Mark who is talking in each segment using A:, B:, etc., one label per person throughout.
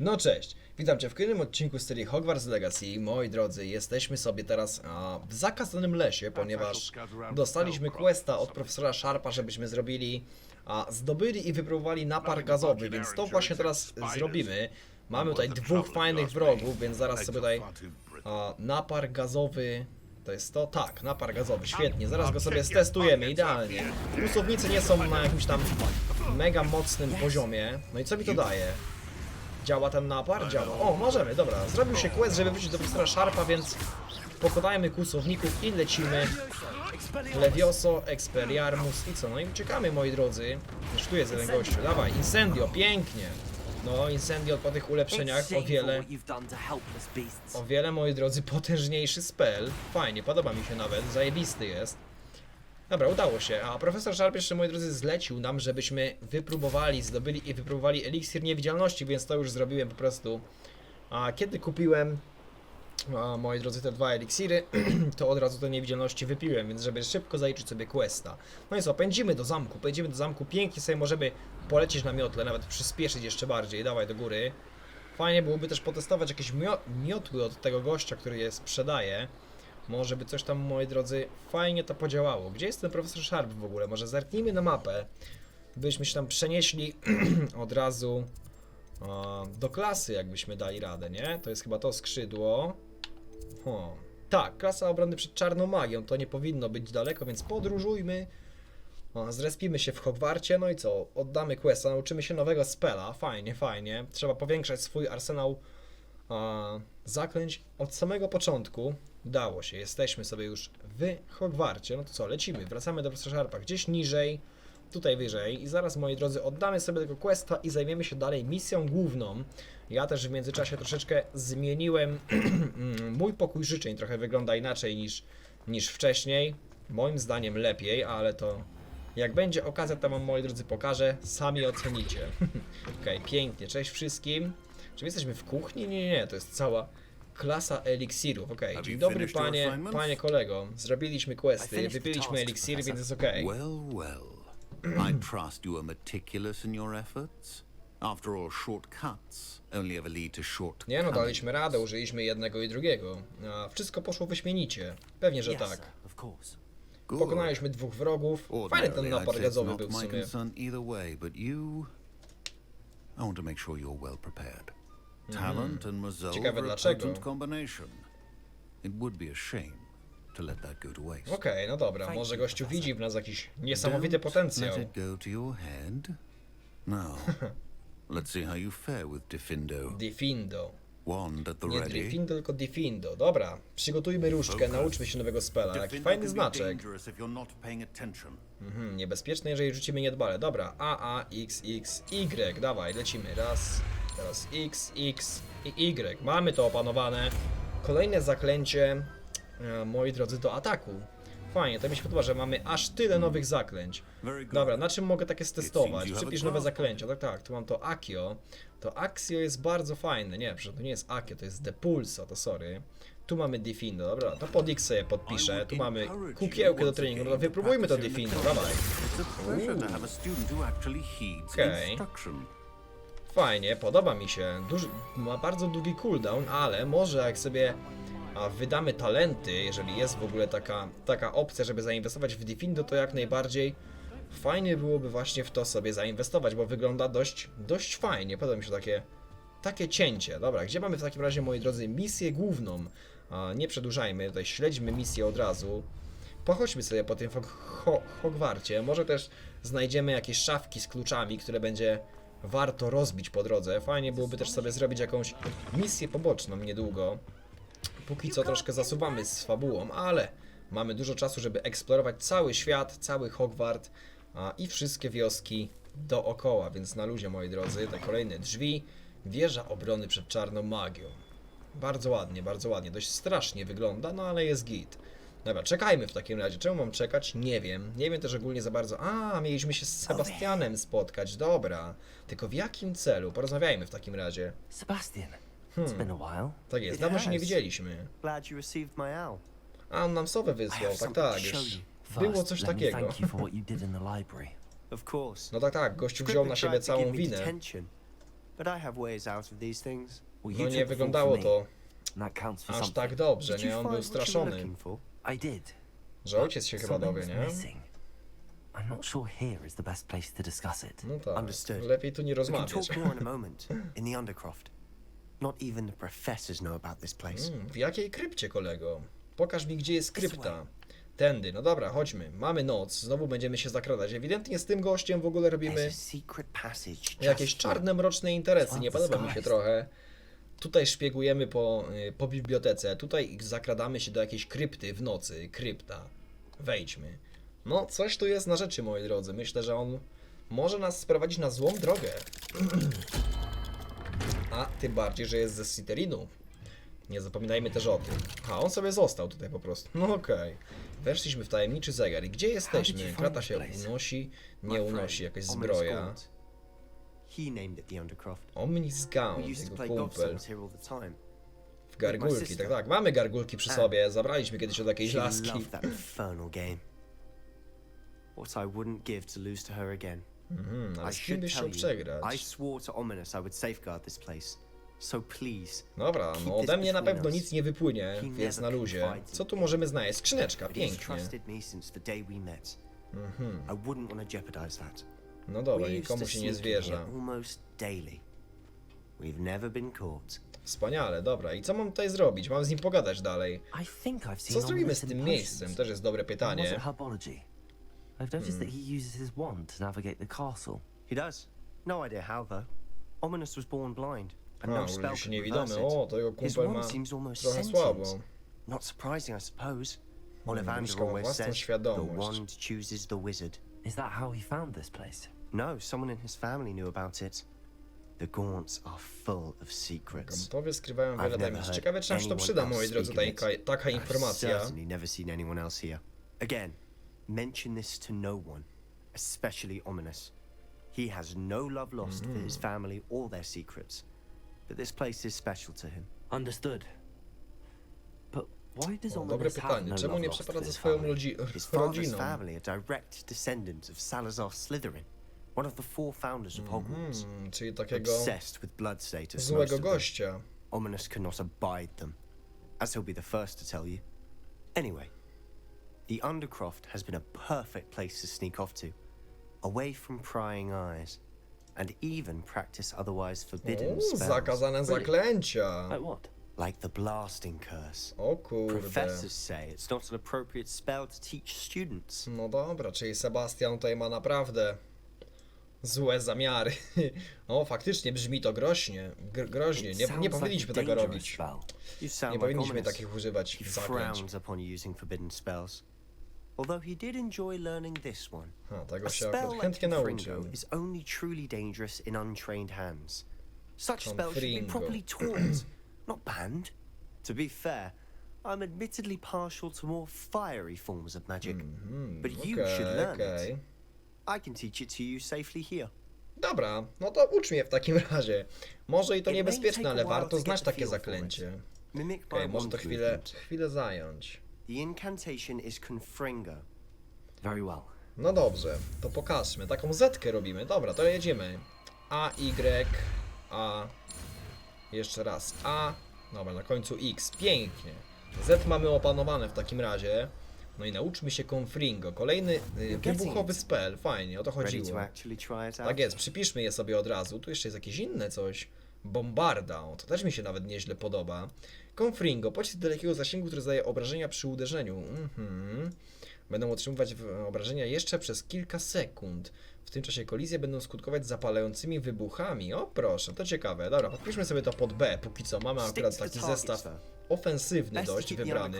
A: No cześć, witam Cię w kolejnym odcinku z serii Hogwarts Legacy. Moi drodzy, jesteśmy sobie teraz a, w zakazanym lesie, ponieważ dostaliśmy questa od profesora Sharpa, żebyśmy zrobili, a, zdobyli i wypróbowali napar gazowy, więc to właśnie teraz zrobimy. Mamy tutaj dwóch fajnych wrogów, więc zaraz sobie tutaj a, napar gazowy... To jest to? Tak, napar gazowy, świetnie. Zaraz go sobie stestujemy, idealnie. Kłusownicy nie są na jakimś tam mega mocnym poziomie. No i co mi to daje? Działa ten napar? Działa. O, możemy, dobra. Zrobił się quest, żeby wrócić do profesora Sharpa, więc pokonajmy kłusowników i lecimy. Levioso, Expelliarmus i co? No i uciekamy, moi drodzy. Już tu jest jeden gościu. Dawaj, Incendio, pięknie. No, Incendio po tych ulepszeniach o wiele, o wiele, moi drodzy, potężniejszy spell. Fajnie, podoba mi się nawet, zajebisty jest. Dobra, udało się. A profesor Sharp jeszcze, moi drodzy, zlecił nam, żebyśmy wypróbowali, zdobyli i wypróbowali eliksir niewidzialności, więc to już zrobiłem po prostu. A kiedy kupiłem, a, moi drodzy, te dwa eliksiry, to od razu te niewidzialności wypiłem, więc żeby szybko zaliczyć sobie questa. No i co, pędzimy do zamku, pędzimy do zamku, pięknie sobie możemy polecieć na miotle, nawet przyspieszyć jeszcze bardziej, dawaj do góry. Fajnie byłoby też potestować jakieś mio miotły od tego gościa, który je sprzedaje. Może by coś tam, moi drodzy, fajnie to podziałało. Gdzie jest ten profesor Sharp w ogóle? Może zerknijmy na mapę, byśmy się tam przenieśli od razu do klasy, jakbyśmy dali radę, nie? To jest chyba to skrzydło. Tak, klasa obrony przed czarną magią. To nie powinno być daleko, więc podróżujmy. O, zrespimy się w Hogwarcie, no i co? Oddamy questa, nauczymy się nowego spela. Fajnie, fajnie. Trzeba powiększać swój arsenał a, zaklęć od samego początku. Udało się, jesteśmy sobie już w Hogwarcie. No to co, lecimy, wracamy do profesora Sharpa gdzieś niżej, tutaj wyżej i zaraz, moi drodzy, oddamy sobie tego questa i zajmiemy się dalej misją główną. Ja też w międzyczasie troszeczkę zmieniłem mój pokój życzeń, trochę wygląda inaczej niż, niż wcześniej. Moim zdaniem lepiej, ale to jak będzie okazja, to wam, moi drodzy, pokażę, sami ocenicie. Okej, pięknie, cześć wszystkim. Czy my jesteśmy w kuchni? Nie, nie, nie, to jest cała klasa eliksirów. Okej,
B: Have
A: dzień
B: you
A: dobry
B: finished your
A: panie,
B: assignments?
A: panie kolego. Zrobiliśmy questy,
C: finished the
A: wypiliśmy
C: task,
A: eliksiry,
C: Professor.
A: więc jest okej.
B: Well, well. I trust you are meticulous in your efforts. After all, shortcuts only ever lead to short.
A: Nie no, daliśmy radę, użyliśmy jednego i drugiego. A wszystko poszło wyśmienicie. Pewnie, że
C: Yes,
A: tak.
C: of course.
A: Pokonaliśmy dwóch wrogów. Fajny ten napar
B: it's
A: gazowy
B: not
A: był w
B: my
A: sumie.
B: concern either way, but you. I want to make sure you're well prepared. Talent and
A: Mm-hmm. Ciekawe
B: a
A: dlaczego.
B: potent combination. It would be a shame to let that go to waste.
A: Okej, no dobra,
C: Thank
A: może gościu widzi w nas jakiś niesamowity
B: Don't
A: potencjał.
B: Let it go to your head. Now, let's see how you fare with Diffindo.
A: Diffindo.
B: Wand at the
A: Nie
B: ready.
A: Diffindo, tylko Diffindo. Dobra, przygotujmy różdżkę, nauczmy się nowego spela. Jaki fajny znaczek. Mhm, niebezpieczne, jeżeli rzucimy niedbale. Dobra, A, A, X, X, Y. Dawaj, lecimy. Raz, teraz X, X i Y. Mamy to opanowane. Kolejne zaklęcie, e, moi drodzy, do ataku. Fajnie, to mi się podoba, że mamy aż tyle nowych zaklęć. Dobra, na czym mogę takie stestować? Przypisz nowe zaklęcia. Tak, tak, tu mam to Akio. To Axio jest bardzo fajne. Nie, przecież to nie jest Akio, to jest Depulso, to sorry. Tu mamy Diffindo, dobra, to pod X sobie podpiszę. Tu mamy kukiełkę do treningu, no to wypróbujmy to Diffindo, dawaj.
B: Heeds
A: Okay. Fajnie, podoba mi się. Duży, ma bardzo długi cooldown, ale może jak sobie a, wydamy talenty, jeżeli jest w ogóle taka, taka opcja, żeby zainwestować w Diffindo, to jak najbardziej fajnie byłoby właśnie w to sobie zainwestować, bo wygląda dość, dość fajnie. Podoba mi się takie, takie cięcie. Dobra, gdzie mamy w takim razie, moi drodzy, misję główną? A, nie przedłużajmy, tutaj śledźmy misję od razu. Pochodźmy sobie po tym Ho Hogwarcie. Może też znajdziemy jakieś szafki z kluczami, które będzie warto rozbić po drodze. Fajnie byłoby też sobie zrobić jakąś misję poboczną niedługo. Póki co troszkę zasuwamy z fabułą, ale mamy dużo czasu, żeby eksplorować cały świat, cały Hogwart a, i wszystkie wioski dookoła, więc na luzie, moi drodzy, te kolejne drzwi, wieża obrony przed czarną magią. Bardzo ładnie, bardzo ładnie. Dość strasznie wygląda, no ale jest git. Dobra, czekajmy w takim razie. Czemu mam czekać? Nie wiem. Nie wiem też ogólnie za bardzo. A, mieliśmy się z Sebastianem spotkać. Dobra. Tylko w jakim celu? Porozmawiajmy w takim razie.
C: Sebastian, it's been a while.
A: Tak jest,
D: It
A: dawno się nie
D: has.
A: widzieliśmy.
D: Glad you received my owl.
A: A on nam sowę
C: I
A: wysłał,
C: have
A: tak,
C: something
A: tak.
C: to show
A: Już
C: you.
A: było
C: First,
A: coś
C: let me
A: takiego.
C: thank you for what you did in the library.
D: Of course.
A: No tak, tak, gościu wziął na siebie
D: tried to
A: całą
D: give me
A: winę.
D: detention. but I have ways out of these things.
C: Well,
A: No nie
C: took the fall
A: wyglądało
C: for me,
A: to
C: and that counts for
A: aż
C: something.
A: tak dobrze,
D: Did you
A: nie? On
D: find
A: był
D: what you were
A: straszony.
D: looking for?
C: I did.
A: Że ojciec się chyba dowie, nie?
C: missing. I'm not sure here is the best place to discuss it.
A: No tak.
D: Understood.
A: Lepiej tu nie
D: We can
A: rozmawiać.
D: talk more in a moment. In the Undercroft. Not even the professors know about this place.
A: Mm, w jakiej krypcie, kolego? Pokaż mi, gdzie jest krypta. Tędy, no dobra, chodźmy. Mamy noc, znowu będziemy się zakradać. Ewidentnie z tym gościem w ogóle robimy jakieś czarne, mroczne interesy. Nie podoba mi się trochę. Tutaj szpiegujemy po, y, po bibliotece, tutaj zakradamy się do jakiejś krypty w nocy. Krypta. Wejdźmy. No, coś tu jest na rzeczy, moi drodzy. Myślę, że on może nas sprowadzić na złą drogę. A tym bardziej, że jest ze Slytherinu. Nie zapominajmy też o tym. A on sobie został tutaj po prostu. No okej. Weszliśmy w tajemniczy zegar. I gdzie jesteśmy? Krata się unosi, nie unosi jakaś zbroja.
D: He named it the Undercroft.
A: Omnis
D: We
A: Gaunt,
D: used to
A: jego kumpel.
D: gobstones here all the time.
A: W gargulki, tak, tak. Mamy gargulki przy sobie. Zabraliśmy kiedyś od jakiejś
D: She
A: laski.
D: loved that infernal game. What I wouldn't give to lose to her again.
A: Mhm, ale
D: I
A: z kim
D: should
A: byś
D: tell
A: chciał
D: you, I
A: przegrać?
D: swore to Ominous I would safeguard this place. So please,
A: Dobra,
D: keep
A: no
D: this
A: ode mnie na
D: between
A: pewno
D: us.
A: nic nie wypłynie,
D: He
A: więc na luzie. Co tu możemy znaleźć? Skrzyneczka,
D: but he's
A: pięknie.
D: trusted me since the day we met. I wouldn't want to jeopardize that.
A: No dobra,
D: we used
A: nikomu się nie
D: sneak in here
A: zwierza.
D: almost daily. We've never been caught.
A: Wspaniale, dobra. I co mam tutaj zrobić? Mam z nim pogadać dalej.
C: I think I've seen
A: Co zrobimy
C: Ominous
A: z
C: in
A: tym
C: potions.
A: miejscem? Też jest dobre
C: Was
A: pytanie.
C: it herbology? I've noticed that he uses his wand to navigate the castle.
D: He does. No idea how though. Ominous was born blind, and no
A: urodził
D: spell
A: się
D: could
A: niewidomy.
D: reverse it.
A: O, to
D: His
A: kumpel ma
D: wand seems almost
A: trochę
D: sentient.
A: słabo.
D: Not surprising, I suppose.
A: Hmm,
D: Ollivander
A: Mieszka
D: always
A: własną
D: says the
A: świadomość.
D: wand chooses the wizard.
C: Is that how he found this place?
D: No, someone in his family knew about it. The Gaunts are full of secrets.
A: Gamtowie skrywają
D: I've never
A: tajemnic.
D: heard
A: Ciekawe, czy nam się to
D: anyone
A: przyda,
D: else
A: moi drodzy,
D: speak of
A: taka,
D: it.
A: taka
D: I've
A: informacja.
D: certainly never seen anyone else here. Again, mention this to no one, especially Ominous. He has no love lost for
A: Mm-hmm.
D: his family or their secrets, but this place is special to him.
C: Understood. But why does
A: O, dobre
C: Ominous have
A: pytanie.
C: no
A: Czemu
C: love
A: nie
C: lost for
A: przeprowadza
C: his
A: swoją
C: family?
A: rodzi
D: His father's
A: rodziną?
D: family are direct descendants of Salazar Slytherin, one of the four founders of Hogwarts.
A: Hmm, czyli takiego
D: Obsessed with blood status, most
A: złego
D: of them.
A: gościa.
D: Ominous cannot abide them, as he'll be the first to tell you. Anyway, the Undercroft has been a perfect place to sneak off to, away from prying eyes, and even practice otherwise forbidden
A: O,
D: spells,
A: zakazane zaklęcia.
C: Like what?
D: like the blasting curse.
A: O kurde.
D: Professors say it's not an appropriate spell to teach students.
A: No dobra, czyli Sebastian tutaj ma naprawdę złe zamiary. O, faktycznie brzmi to groźnie. Gr groźnie.
C: It
A: Nie,
C: sounds
A: nie
C: like
A: powinniśmy
C: a
A: tego
C: dangerous
A: robić.
C: spell.
D: You sound
A: Nie
D: like
A: powinniśmy
D: Ominous.
A: takich używać
D: He
A: zaklęć.
D: frowns upon using forbidden spells. Although he did enjoy learning this one.
A: A, tego
D: A
A: się
D: spell
A: akurat
D: like
A: chętnie
D: Confringo
A: nauczył.
D: is only truly dangerous in untrained hands. Such spells should be
A: Confringo.
D: properly taught, not banned. To be fair, I'm admittedly partial to more fiery forms of magic, but you should
A: Okej,
D: learn
A: okej.
D: it. I can teach it to you safely here.
A: Dobra, no to ucz mnie w takim razie. Może i to
D: It may
A: niebezpieczne,
D: a
A: ale
D: while
A: warto
D: to
A: znać
D: the
A: takie
D: feel for it.
A: zaklęcie.
D: Mimic
A: Okej, może to chwilę,
D: movement.
A: chwilę zająć.
D: The incantation is Confringo.
C: Very well.
A: No dobrze, to pokażmy. Taką zetkę robimy. Dobra, to jedziemy. A, Y, A. Jeszcze raz. A. Dobra, na końcu X. Pięknie. Z mamy opanowane w takim razie. No i nauczmy się Confringo. Kolejny y, wybuchowy spell. Fajnie, o to chodziło. Tak jest, przypiszmy je sobie od razu. Tu jeszcze jest jakieś inne coś. Bombarda, o, to też mi się nawet nieźle podoba. Confringo, pocisk dalekiego zasięgu, który zadaje obrażenia przy uderzeniu. Mhm. Będą otrzymywać obrażenia jeszcze przez kilka sekund. W tym czasie kolizje będą skutkować zapalającymi wybuchami. O proszę, to ciekawe. Dobra, podpiszmy sobie to pod B. Póki co mamy akurat taki zestaw ofensywny dość wybrany.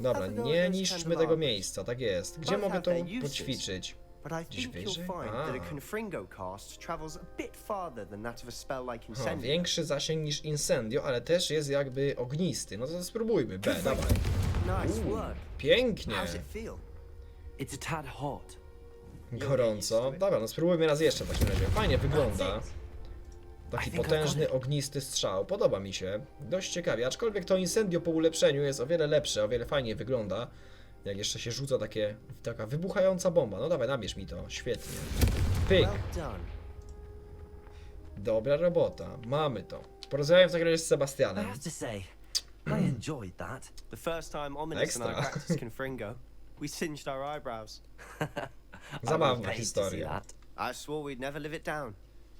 A: Dobra, nie niszczmy tego miejsca, tak jest. Gdzie mogę to poćwiczyć?
D: But I
A: Gdzieś
D: think you'll
A: wyżej?
D: find that
A: A.
D: a Confringo cast travels a bit farther than that of a spell like Incendio.
A: większy zasięg niż Incendio, ale też jest jakby ognisty. No to spróbujmy. B, dawaj.
D: Nice work.
A: Pięknie.
D: How's it feel?
C: It's a tad hot.
A: Gorąco. Dobra, no spróbujmy raz jeszcze w takim razie. Fajnie wygląda. Taki potężny, ognisty strzał. Podoba mi się. Dość ciekawie. Aczkolwiek to Incendio po ulepszeniu jest o wiele lepsze, o wiele fajniej wygląda. Jak jeszcze się rzuca takie, taka wybuchająca bomba. No dawaj, nabierz mi to. Świetnie. Pyk. Dobra robota, mamy to. Porozmawiałem w takim razie z
C: I
A: Sebastianem.
C: I enjoyed that.
D: The first time Ominous and I
A: Extra.
D: practiced Confringo, we singed our eyebrows.
C: I
A: Zabawna historia.
D: I swore we'd never live it down.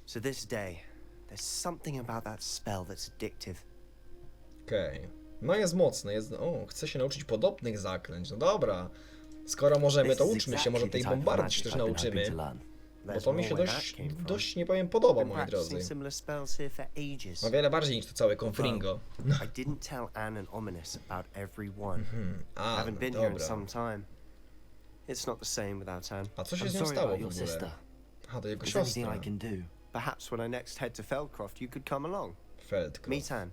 D: So this day, there's something about that spell that's addictive.
A: Okej. No jest mocny, jest... O, chce się nauczyć podobnych zaklęć. No dobra. Skoro możemy, to uczmy się, może tej
C: magic
A: też nauczymy. Bo to mi się dość, dość nie powiem, podoba, moi drodzy. O wiele bardziej niż to całe Confringo. A, no
D: here in
A: dobra. A co się z nią stało w ogóle? A, to jego siostra.
D: Perhaps when I next head to Feldcroft, you could come along.
A: Feldko.
D: Meet Anne.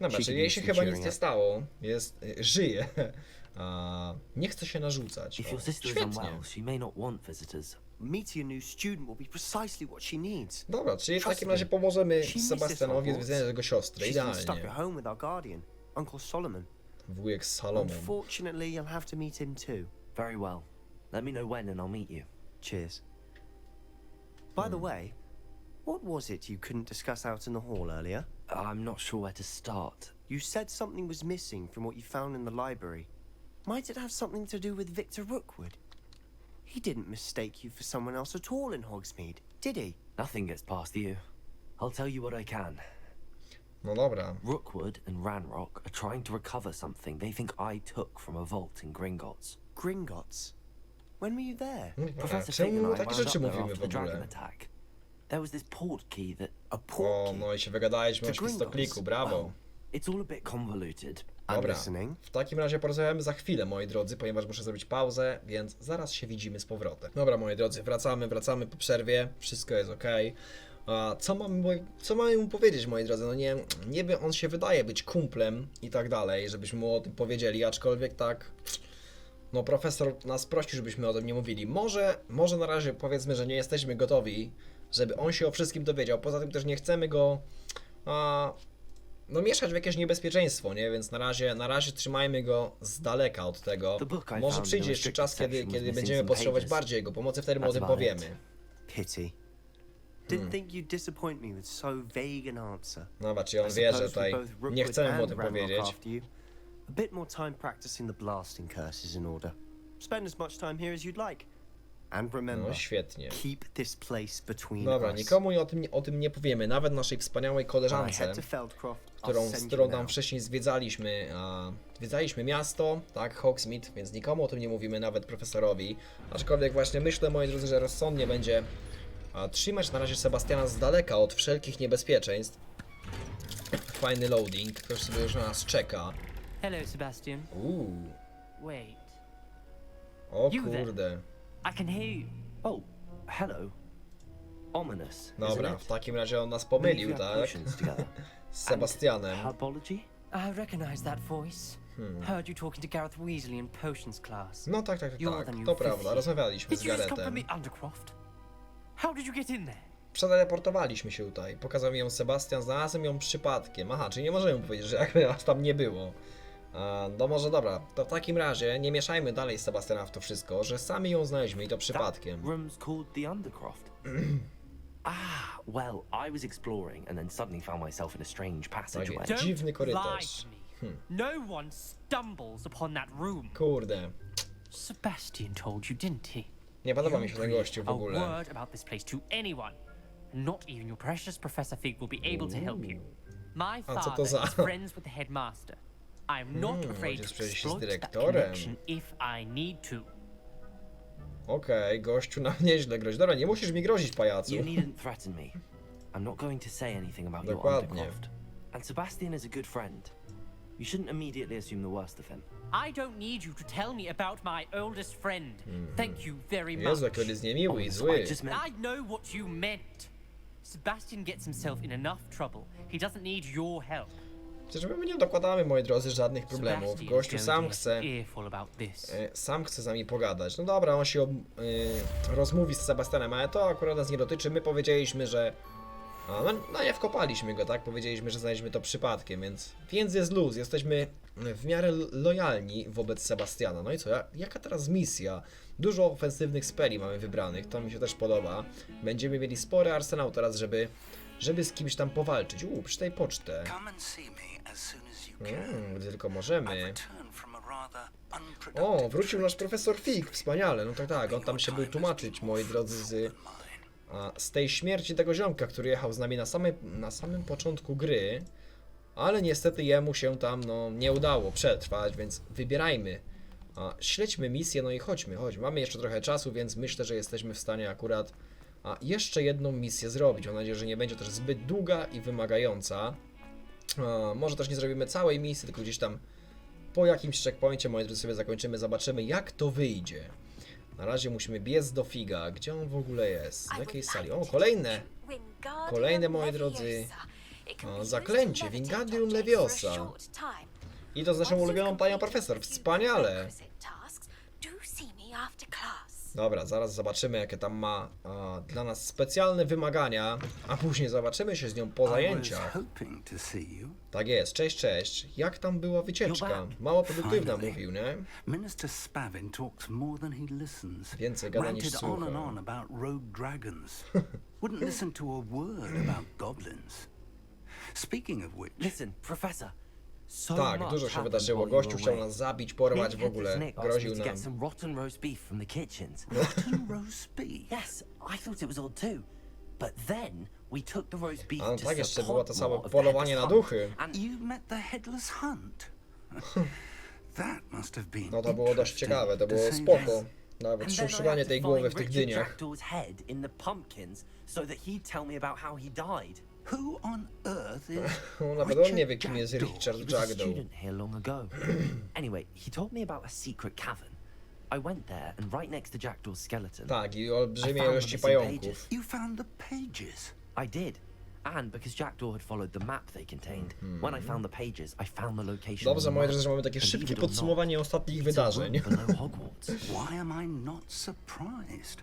A: Dobra,
D: She
A: czyli jej się chyba nic nie stało. Jest, żyje. A, nie chce się narzucać.
C: If
A: O,
C: your sister is
A: świetnie.
C: unwell, she may not want visitors.
D: Meeting a new student will be precisely what she needs.
A: Dobra, czyli w takim razie pomożemy Sebastianowi zwiedzać jego
D: stuck
A: Idealnie.
D: at home with our guardian, Uncle Solomon.
A: Wujek Salomon.
D: Unfortunately, you'll have to meet him too.
C: Very well. Let me know when and I'll meet you.
D: Cheers. By the way, what was it you couldn't discuss out in the hall earlier?
C: Ah, I'm not sure where to start.
D: You said something was missing from what you found in the library. Might it have something to do with Victor Rookwood? He didn't mistake you for someone else at all in Hogsmeade, did he?
C: Nothing gets past you. I'll tell you what I can.
A: No dobra.
C: Rookwood and Ranrock are trying to recover something they think I took from a vault in Gringotts.
D: Gringotts. When were you there?
A: Dobra,
C: Professor Fig and I
A: takie
C: wound
A: rzeczy
C: up there after the dragon
A: ogóle?
C: attack. There was this port key that
D: A
A: O,
D: portkey.
A: no i się wygadaliśmy o
D: The Gringotts.
A: świstokliku, brawo.
C: well, it's all a bit convoluted.
D: I'm
A: Dobra.
D: listening.
A: W takim razie porozmawiamy za chwilę, moi drodzy, ponieważ muszę zrobić pauzę, więc zaraz się widzimy z powrotem. Dobra, moi drodzy, wracamy, wracamy po przerwie, wszystko jest ok. A co mamy, moi- co mamy mu powiedzieć, moi drodzy? No nie, niby on się wydaje być kumplem i tak dalej, żebyśmy mu o tym powiedzieli, aczkolwiek tak. No, profesor nas prosił, żebyśmy o tym nie mówili. Może, może na razie powiedzmy, że nie jesteśmy gotowi, żeby on się o wszystkim dowiedział. Poza tym też nie chcemy go. A, no mieszać w jakieś niebezpieczeństwo, nie? Więc na razie, na razie trzymajmy go z daleka od tego. Może przyjdzie jeszcze czas, kiedy,
C: was
A: kiedy
C: missing
A: będziemy potrzebować bardziej jego pomocy, wtedy mu o tym powiemy.
D: Pity. Didn't think you'd disappoint me with so vague an answer.
A: Dobra, czyli on wie, że tutaj nie chcemy mu o tym powiedzieć.
D: A bit more time practicing the blasting curse is in order. Spend as much time here as you'd like. And remember,
A: No świetnie.
D: keep this place between
A: Dobra,
D: us.
A: nikomu o tym, o tym nie powiemy, nawet naszej wspaniałej
D: I
A: koleżance,
D: head to Feldcroft,
A: którą, z
D: send
A: którą
D: you
A: tam wcześniej zwiedzaliśmy, a zwiedzaliśmy miasto, tak, Hogsmeade, więc nikomu o tym nie mówimy, nawet profesorowi. Aczkolwiek właśnie myślę, moi drodzy, że rozsądnie będzie a, trzymać na razie Sebastiana z daleka od wszelkich niebezpieczeństw. Fajny loading, ktoś sobie już na nas czeka.
E: Hello, Sebastian.
A: Uuu,
E: Wait.
A: o
E: You there.
A: kurde.
E: I can hear you.
C: Oh, hello. Ominous.
A: Dobra, w takim razie on nas pomylił, tak? Z Sebastianem.
C: Herbology?
E: I recognize that voice. Heard you talking to Gareth Weasley in potions class.
A: No tak, tak, tak,
E: You're the
A: tak,
E: new
A: to prawda, rozmawialiśmy z
E: Did you just come from
A: Garetem.
E: the Undercroft? How did you get in there?
A: Przeteleportowaliśmy się tutaj, pokazał mi ją Sebastian, znalazłem ją przypadkiem. Aha, czyli nie możemy powiedzieć, że jakby nas tam nie było. A, no może dobra, to w takim razie nie mieszajmy dalej Sebastiana w to wszystko, że sami ją znaleźliśmy i to przypadkiem.
C: That room's called the Undercroft. ah, well, I was exploring and then suddenly found myself in a strange passageway.
A: jest. Dziwny
E: Don't
A: korytarz.
E: lie to me. No one stumbles upon that room.
A: Kurde,
E: Sebastian told you, didn't he?
A: nie podoba mi się ten gościu w
E: a
A: ogóle.
E: word about this place to anyone. Not even your precious Professor Fig will be able to help you. My
A: A co
E: father
A: to za-
E: is friends with the headmaster. I'm not
A: Hmm,
E: afraid to
A: przecież
E: exploit that
A: dyrektorem.
E: connection if I need to.
A: Okej, gościu nam nieźle grozi. Dobra, nie musisz mi grozić, pajacu.
C: You needn't threaten me. I'm not going to say anything about your
A: Dokładnie.
C: Undercroft. And Sebastian is a good friend. You shouldn't immediately assume the worst of him.
E: I don't need you to tell me about my oldest friend. Thank you very much.
A: Jezu, jaki on jest niemiły i
C: Ominous,
A: zły.
C: I just meant...
E: I know what you meant. Sebastian gets himself in enough trouble. He doesn't need your help.
A: Przecież my nie dokładamy, moi drodzy, żadnych problemów. Gościu sam chce... E, Sam chce z nami pogadać. No dobra, on się ob, y, rozmówi z Sebastianem, ale to akurat nas nie dotyczy. My powiedzieliśmy, że A, no, no nie wkopaliśmy go, tak? Powiedzieliśmy, że znaleźliśmy to przypadkiem, więc, więc jest luz. Jesteśmy w miarę lojalni wobec Sebastiana. No i co? Ja- Jaka teraz misja? Dużo ofensywnych speli mamy wybranych, to mi się też podoba. Będziemy mieli spory arsenał teraz, żeby, żeby z kimś tam powalczyć. Uuu, przeczytaj pocztę.
F: Come and see me
A: Mm, gdy tylko możemy. O, wrócił nasz profesor Fig, wspaniale. No tak, tak, on tam się był tłumaczyć, moi drodzy, z, a, z tej śmierci tego ziomka, który jechał z nami na, samej, na samym początku gry, ale niestety jemu się tam no, nie udało przetrwać, więc wybierajmy. A, śledźmy misję, no i chodźmy, chodźmy. Mamy jeszcze trochę czasu, więc myślę, że jesteśmy w stanie akurat a, jeszcze jedną misję zrobić. Mam nadzieję, że nie będzie też zbyt długa i wymagająca. Może też nie zrobimy całej misji, tylko gdzieś tam po jakimś checkpoincie, moi drodzy, sobie zakończymy, zobaczymy jak to wyjdzie. Na razie musimy biec do Figa. Gdzie on w ogóle jest? W jakiej sali? O, kolejne! Kolejne, moi drodzy, o, zaklęcie, Wingardium Leviosa. I to z naszą ulubioną panią profesor. Wspaniale! Dobra, zaraz zobaczymy, jakie tam ma a, dla nas specjalne wymagania, a później zobaczymy się z nią po zajęciach. Tak jest, cześć, cześć. Jak tam była wycieczka? Mało produktywna mówił, nie?
F: Minister Spavin talks more than he listens.
A: Więcej gada niż
F: on and
A: słucha.
F: on about rogue dragons. Wouldn't listen to a word about goblins. Speaking of which,
C: Listen, Professor.
A: Tak, dużo się wydarzyło. Gościu chciał nas zabić, porwać w ogóle. Groził nam.
C: rotten roast beef from the kitchens.
F: rotten roast beef.
C: yes, I thought it was odd too. But then we took the roast beef
A: A no
C: to
A: tak, jeszcze było to samo polowanie na duchy.
F: You met the headless hunt. That must have been
A: No to było dość ciekawe, to było spoko. Nawet
C: to
A: tej głowy w tych dyniach.
C: Jackdaw's head in the pumpkins so that he'd tell me about how he died.
F: Who on earth is
A: nawet on nie wie, kim jest
F: Jackdaw?
A: Richard
C: He was a
A: Jackdaw.
C: student here long ago. anyway, he told me about a secret cavern. I went there, and right next to Jackdaw's skeleton,
A: Tak, i
C: I
A: olbrzymie
C: found the
A: ilości pająków.
C: pages.
F: You found the pages.
C: I did. And because Jackdaw had followed the map they contained, when I found the pages, I found the location.
A: Dobrze,
C: on the
A: moi
C: map.
A: drodzy, że mamy takie
C: Believe
A: szybkie
C: it or not,
A: podsumowanie ostatnich
C: it's a
A: wydarzeń.
C: room below Hogwarts.
F: Why am I not surprised?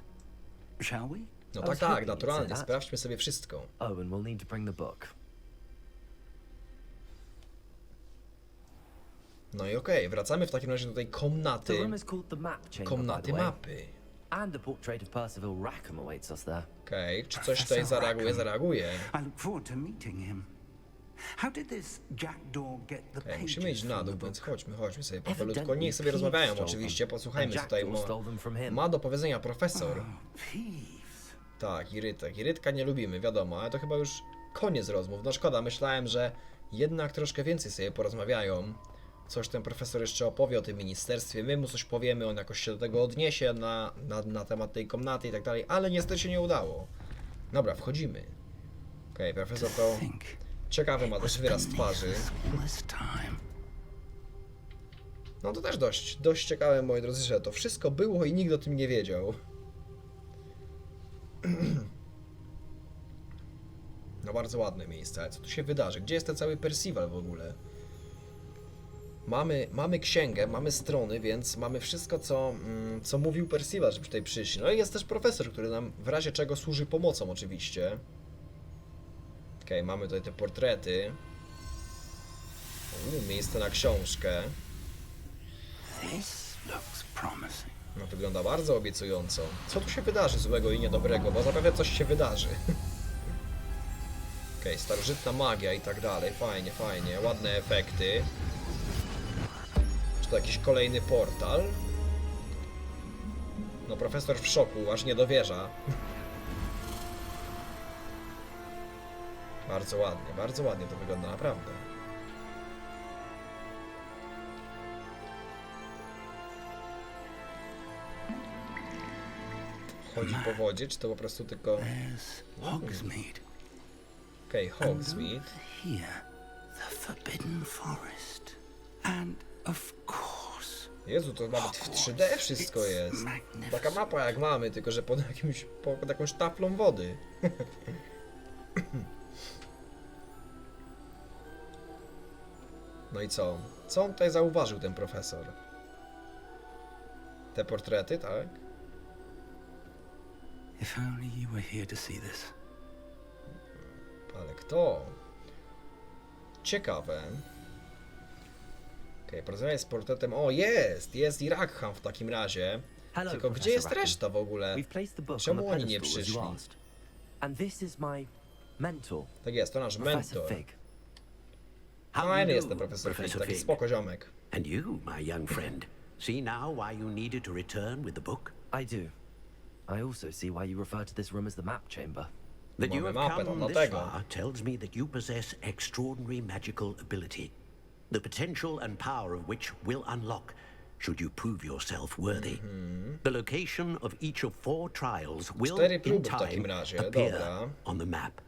F: Shall we?
A: No tak, tak, naturalnie. Sprawdźmy sobie wszystko.
C: Oh, and we'll need to bring the book.
A: No i okej, wracamy w takim razie do tej
C: The
A: komnaty.
C: room is called the Map Chamber, by
A: Komnaty
C: the way.
A: mapy.
C: And a portrait of Percival Rackham awaits us there.
A: Okej, czy coś tutaj zareaguje? Zareaguje.
F: I look forward to meeting him. How did this jackdaw get the
A: Okej,
F: pages
A: musimy iść na
F: from
A: dół,
F: the
A: więc
F: book?
A: chodźmy, chodźmy sobie powolutku.
C: Evidently
A: Niech sobie rozmawiają
C: stole
A: oczywiście, posłuchajmy,
C: and
A: tutaj ma,
C: stole them from him.
A: ma do powiedzenia profesor.
F: Oh, Peeves.
A: Tak, Irytek. Irytka nie lubimy, wiadomo, ale to chyba już koniec rozmów. No szkoda, myślałem, że jednak troszkę więcej sobie porozmawiają. Coś ten profesor jeszcze opowie o tym ministerstwie, my mu coś powiemy, on jakoś się do tego odniesie na, na, na temat tej komnaty i tak dalej, ale niestety się nie udało. Dobra, wchodzimy. Okej, profesor to ciekawy ma też wyraz twarzy. No to też dość, dość ciekawe, moi drodzy, że to wszystko było i nikt o tym nie wiedział. No bardzo ładne miejsce, ale co tu się wydarzy? Gdzie jest ten cały Percival w ogóle? Mamy, mamy księgę, mamy strony, więc mamy wszystko, co, mm, co mówił Percival, żeby tutaj przyszli. No i jest też profesor, który nam w razie czego służy pomocą oczywiście. Okej, mamy tutaj te portrety. U, miejsce na książkę.
F: This looks promising.
A: No wygląda bardzo obiecująco. Co tu się wydarzy złego i niedobrego, bo zapewne coś się wydarzy. Okej, starożytna magia i tak dalej, fajnie, fajnie, ładne efekty. Czy to jakiś kolejny portal? No profesor w szoku, aż nie dowierza. Bardzo ładnie, bardzo ładnie to wygląda, naprawdę. Chodzi po wodzie, czy to po prostu tylko...
F: Hogsmeade.
A: Okej, Hogsmeade.
F: Here, the Forbidden Forest. And of course,
A: Jezu, to nawet w 3D wszystko jest. Taka mapa jak mamy, tylko że pod jakimś, pod jakąś taflą wody. No i co? Co on tutaj zauważył, ten profesor? Te portrety, tak?
F: If only you were here to see this.
A: Ale kto? Ciekawe. Okej, porozmawiaj z portretem. O, jest! Jest i Rackham w takim razie.
C: Hello,
A: Tylko gdzie
C: Professor
A: jest reszta w ogóle?
C: We've placed the book on
A: Czemu
C: the
A: oni nie przyszli?
C: And this is my mentor,
A: Tak jest, to nasz
C: Professor
A: mentor. Fajny
B: do
A: jest
B: you
A: ten
B: do,
A: profesor Fig,
B: Professor
A: taki spoko ziomek.
G: And you, my young friend, see now why you needed to return with the book?
C: I do. I also see why you refer to this room as the map chamber.
G: That you
A: Mamy
G: have come this
A: dlatego.
G: far tells me that you possess extraordinary magical ability, the potential and power of which will unlock should you prove yourself worthy.
A: Mhm.
G: The location of each of four trials will, in
A: próby w takim
G: time, appear
A: dobra.
G: on the map.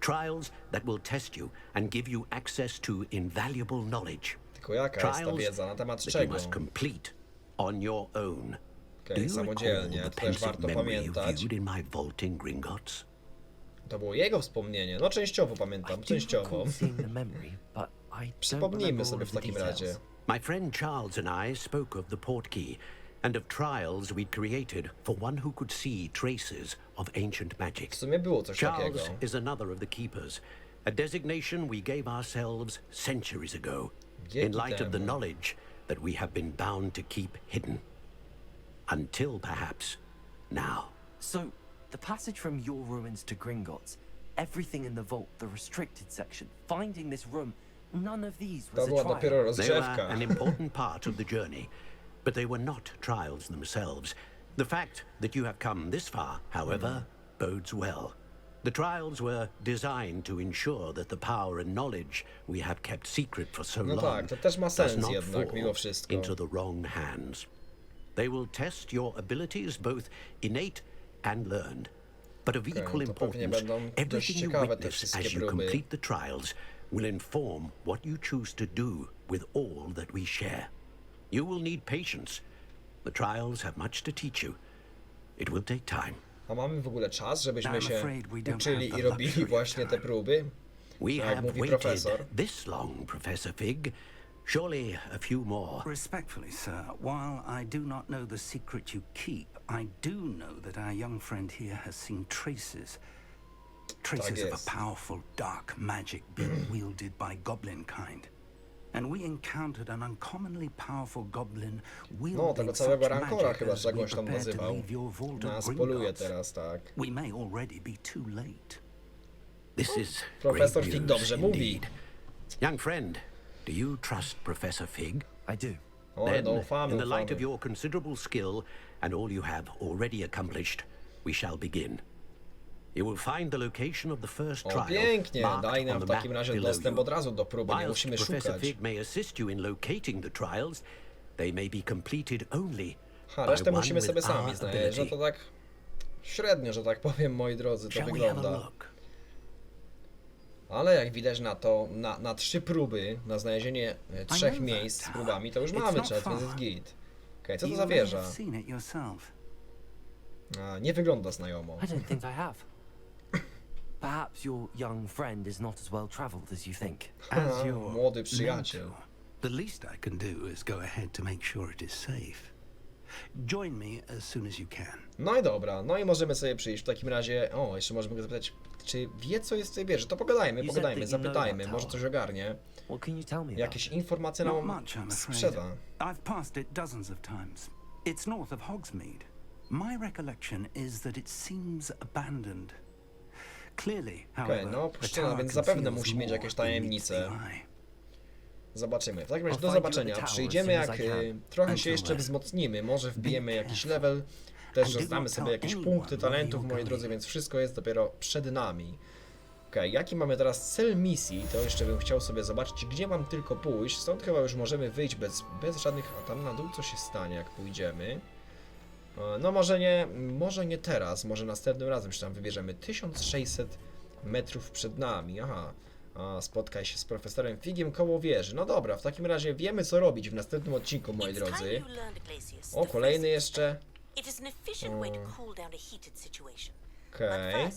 G: Trials that will test you and give you access to invaluable knowledge.
A: Tylko jaka jest ta
G: Trials
A: wiedza, na temat
G: that you must complete on your own. Do you
A: samodzielnie,
G: recall
A: to eh?
G: the
A: też warto
G: memory you
A: pamiętać.
G: viewed in my vault in Gringotts?
A: To było jego wspomnienie. No częściowo
C: I
A: pamiętam, częściowo.
C: recall seeing the memory, but I don't
A: Przypomnijmy sobie
C: of
A: w takim razie.
G: My friend Charles and I spoke of the portkey and of trials we'd created for one who could see traces of ancient magic.
A: W sumie było coś takiego.
G: Charles is another of the keepers, a designation we gave ourselves centuries ago,
A: Dzięki
G: in light of the knowledge that we have been bound to keep hidden. Until perhaps now.
C: So, the passage from your ruins to Gringotts, everything in the vault, the restricted section, finding this room, none of these was a trial.
G: They were an important part of the journey, but they were not trials themselves. The fact that you have come this far, however, bodes well. The trials were designed to ensure that the power and knowledge we have kept secret for so
A: No
G: long
A: tak, to też ma
G: does not
A: jednak,
G: fall into the wrong hands. They will test your abilities, both innate and learned. But of equal importance, everything you witness as you
A: próby.
G: complete the trials will inform what you choose to do with all that we share. You will need patience. The trials have much to teach you. It will take time.
A: A mamy w ogóle czas, żebyśmy się
F: we
A: uczyli
F: have
A: i robili właśnie te próby?
G: We
A: Jak
G: have
A: mówi
G: waited
A: profesor.
G: this long, Professor Fig. Surely a few more.
F: Respectfully, sir, while I do not know the secret you keep, I do know that our young friend here has seen traces. Traces of a powerful dark magic being wielded by goblin kind. And we encountered an uncommonly powerful goblin wielding
A: No, tego
F: such
A: całego rankora
F: magic
A: chyba,
F: as
A: że tak
F: we
A: goś tam
F: prepare to
A: nazywał.
F: leave your vault of
A: Nas poluje teraz, tak.
F: We may already be too late.
G: This is
A: Professor
G: great
A: Fig
G: news
A: dobrze mówi.
G: indeed. Young friend, do you trust Professor Fig?
C: I do.
A: O,
G: Then,
A: no ufamy,
G: in the light
A: ufamy.
G: of your considerable skill and all you have already accomplished, we shall begin. You will find the location of the first
A: O,
G: trial
A: pięknie,
G: marked
A: daj nam
G: on
A: w
G: the
A: takim
G: map
A: razie
G: below
A: dostęp od razu do próby, nie
G: Whilst
A: musimy
G: Professor
A: szukać.
G: Fig may assist you in locating the trials, they may be completed only
A: Ha,
G: by
A: resztę
G: one
A: musimy sobie
G: our
A: sami znaleźć, że
G: ability.
A: to tak średnio, że tak powiem, moi drodzy, to
G: Shall we have a
A: wygląda. Ale jak widać na to, na, na trzy próby, na znalezienie e, trzech miejsc z próbami, to już mamy czas, więc jest git. Okej, co to za wieża? A, nie wygląda znajomo.
C: I don't think I have. Perhaps your young friend is not as well travelled as you think.
F: As your
A: Młody przyjaciel.
F: the least I can do is go ahead to make sure it is safe. Join me as soon as you can.
A: No i dobra, no i możemy sobie przyjść w takim razie. O, jeszcze możemy go zapytać, czy wie co jest w tej wieży? To pogadajmy, pogadajmy, zapytajmy, może coś ogarnie.
C: What can you tell me about
A: Jakieś
C: it?
A: informacje
F: Not
A: nam
F: much, I'm afraid.
A: sprzeda.
F: I've passed it dozens of times. It's north of Hogsmeade. My recollection is that it seems abandoned. Clearly, however,
A: no,
F: the
A: opuszczona,
F: tower
A: więc zapewne
F: conceals
A: musi mieć
F: more
A: jakieś
F: than meets
A: tajemnice.
F: eye.
A: Zobaczymy. W takim razie do zobaczenia. Przyjdziemy jak y, trochę się jeszcze wzmocnimy, może wbijemy jakiś level, też rozdamy sobie jakieś punkty talentów, moi drodzy, więc wszystko jest dopiero przed nami. Okej, jaki mamy teraz cel misji, to jeszcze bym chciał sobie zobaczyć, gdzie mam tylko pójść, stąd chyba już możemy wyjść bez, bez żadnych, a tam na dół co się stanie, jak pójdziemy. E, No może nie, może nie teraz, może następnym razem się tam wybierzemy. 1600 metrów przed nami, aha. A, spotkaj się z profesorem Figiem koło wieży. No dobra, w takim razie wiemy co robić w następnym odcinku, moi drodzy. O, kolejny jeszcze.
H: It is an efficient way to cool down a heated situation.
A: Okej.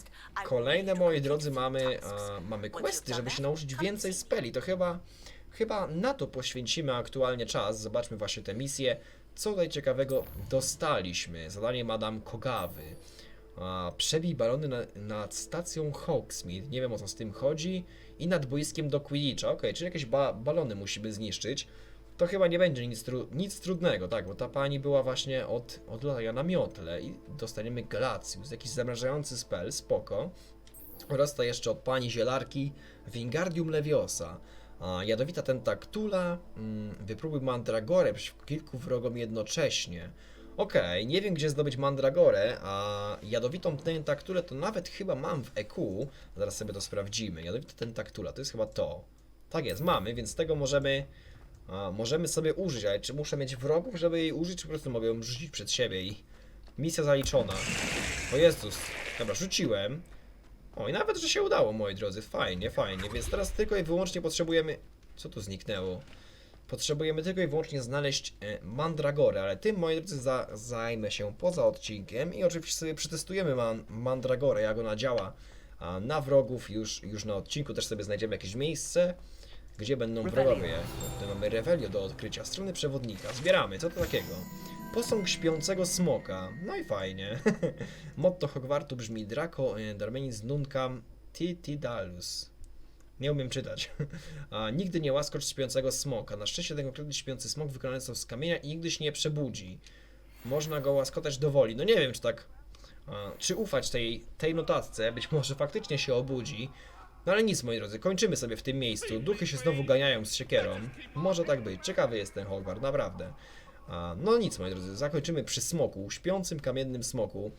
A: Kolejne, moi drodzy, mamy, a, mamy questy, żeby się nauczyć więcej speli. To chyba, chyba na to poświęcimy aktualnie czas. Zobaczmy właśnie te misje. Co tutaj ciekawego dostaliśmy? Zadanie Madame Kogawy. A, przebij balony na, nad stacją Hogsmeade. Nie wiem o co z tym chodzi. I nad boiskiem do Quidditcha. Okej, czyli jakieś ba balony musimy zniszczyć. To chyba nie będzie nic, tru nic trudnego, tak? Bo ta pani była właśnie od, od latania na miotle. I dostaniemy Glacius, jakiś zamrażający spell, spoko. Oraz to jeszcze od pani zielarki Wingardium Leviosa. A, jadowita tentaktula, mm, wypróbuj mandragorę przeciwko kilku wrogom jednocześnie. Okej, nie wiem gdzie zdobyć mandragorę, a jadowitą tentaktulę to nawet chyba mam w EQ. Zaraz sobie to sprawdzimy. Jadowita tentaktula to jest chyba to. Tak jest, mamy, więc tego możemy, a, możemy sobie użyć, ale czy muszę mieć wrogów, żeby jej użyć, czy po prostu mogę ją rzucić przed siebie i misja zaliczona. O Jezus, dobra, rzuciłem. O, i nawet, że się udało, moi drodzy. Fajnie, fajnie. Więc teraz tylko i wyłącznie potrzebujemy... Co tu zniknęło? Potrzebujemy tylko i wyłącznie znaleźć e, Mandragorę, ale tym, moi drodzy, za, zajmę się poza odcinkiem i oczywiście sobie przetestujemy man, Mandragorę, jak ona działa a, na wrogów. Już, już na odcinku też sobie znajdziemy jakieś miejsce, gdzie będą wrogowie. Tutaj mamy Revelio do odkrycia, strony przewodnika. Zbieramy, co to takiego? Posąg śpiącego smoka. No i fajnie. Motto Hogwartu brzmi Draco e, Darmenis Nuncam Titidalus. Nie umiem czytać. A, nigdy nie łaskocz śpiącego smoka. Na szczęście ten konkretny śpiący smok wykonany został z kamienia i nigdy się nie przebudzi. Można go łaskotać do woli. No nie wiem, czy tak. A, czy ufać tej, tej notatce. Być może faktycznie się obudzi. No ale nic, moi drodzy, kończymy sobie w tym miejscu. Duchy się znowu ganiają z siekierą. Może tak być. Ciekawy jest ten Hogwart, naprawdę. No nic, moi drodzy, zakończymy przy smoku, śpiącym kamiennym smoku.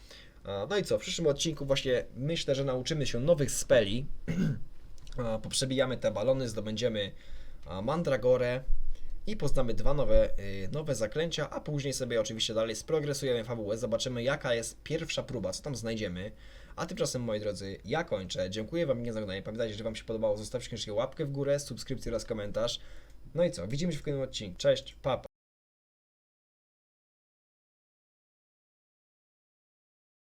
A: No i co, w przyszłym odcinku właśnie myślę, że nauczymy się nowych speli. Poprzebijamy te balony, zdobędziemy mandragorę i poznamy dwa nowe, y, nowe zaklęcia, a później sobie oczywiście dalej sprogresujemy fabułę, zobaczymy jaka jest pierwsza próba, co tam znajdziemy. A tymczasem, moi drodzy, ja kończę. Dziękuję Wam za oglądanie. Pamiętajcie, że Wam się podobało, zostawcie koniecznie łapkę w górę, subskrypcję oraz komentarz. No i co, widzimy się w kolejnym odcinku. Cześć, papa.